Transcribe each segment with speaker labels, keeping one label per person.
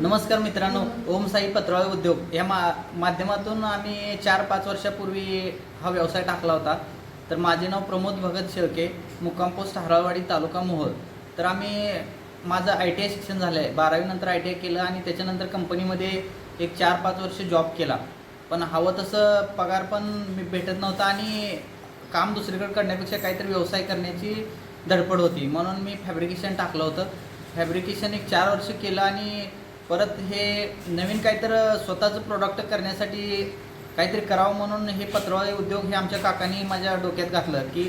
Speaker 1: नमस्कार मित्रांनो ओम साई पत्रावळी उद्योग. या मा माध्यमातून आम्ही चार पाच वर्षापूर्वी हा व्यवसाय टाकला होता. तर माझे नाव प्रमोद भगत शेळके मुक्काम पोस्ट हराळवाडी तालुका मोहोळ. तर आम्ही माझं आय टी आय शिक्षण झालं आहे बारावीनंतर आय टी आय केलं आणि त्याच्यानंतर कंपनीमध्ये एक चार पाच वर्ष जॉब केला. पण हवं तसं पगार पण मी भेटत नव्हता आणि काम दुसरीकडे करण्यापेक्षा काहीतरी व्यवसाय करण्याची धडपड होती. म्हणून मी फॅब्रिकेशन टाकलं होतं. फॅब्रिकेशन एक चार वर्ष केलं आणि परत हे नवीन काहीतरी स्वतःचं प्रोडक्ट करण्यासाठी काहीतरी करावं म्हणून हे पत्रावळी उद्योग हे आमच्या काकांनी माझ्या डोक्यात घातलं की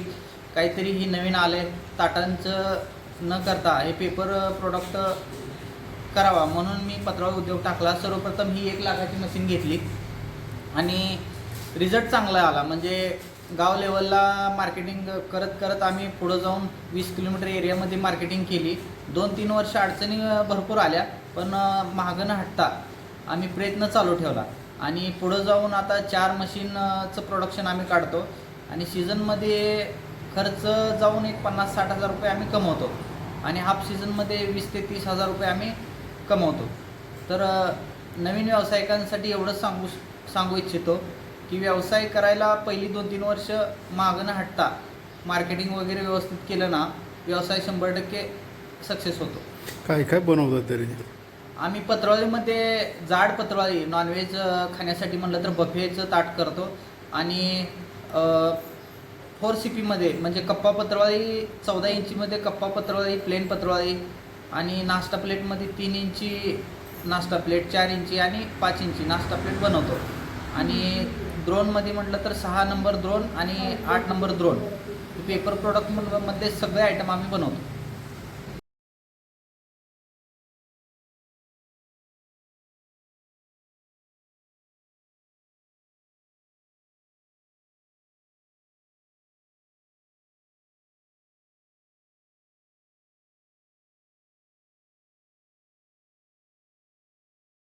Speaker 1: काहीतरी ही नवीन आले ताटांचं न करता हे पेपर प्रोडक्ट करावा म्हणून मी पत्रावळी उद्योग टाकला. सर्वप्रथम ही एक लाखाची मशीन घेतली आणि रिझल्ट चांगला आला. म्हणजे गाव लेवलला मार्केटिंग करत करत आम्ही पुढं जाऊन वीस किलोमीटर एरियामध्ये मार्केटिंग केली. दोन तीन वर्ष अडचणी भरपूर आल्या पण महागं न हटता आम्ही प्रयत्न चालू ठेवला. आणि पुढं जाऊन आता चार मशीनचं प्रोडक्शन आम्ही काढतो. आणि सीझनमध्ये खर्च जाऊन एक पन्नास साठ हजार रुपये आम्ही कमवतो. आणि हाफ सीझनमध्ये वीस ते तीस हजार रुपये आम्ही कमवतो. तर नवीन व्यावसायिकांसाठी एवढंच सांगू सांगू इच्छितो. की व्यवसाय करायला पहिली दोन तीन वर्ष मागं न हटता मार्केटिंग वगैरे व्यवस्थित केलं ना व्यवसाय शंभर टक्के सक्सेस होतो. काय
Speaker 2: काय बनवतात तरी?
Speaker 1: आम्ही पत्रावळीमध्ये जाड पत्रावळी नॉनव्हेज खाण्यासाठी म्हणलं तर बफेचं ताट करतो. आणि फोर सी पीमध्ये म्हणजे कप्पा पत्रावळी चौदा इंचीमध्ये कप्पा पत्रावळी प्लेन पत्रावळी आणि नाश्ता प्लेटमध्ये तीन इंची नाश्ता प्लेट चार इंची आणि पाच इंची नाश्ता प्लेट बनवतो. आणि द्रोणमध्ये म्हटलं तर सहा नंबर द्रोण आणि आठ नंबर द्रोण पेपर प्रोडक्टमध्ये सगळे आयटम आम्ही बनवतो.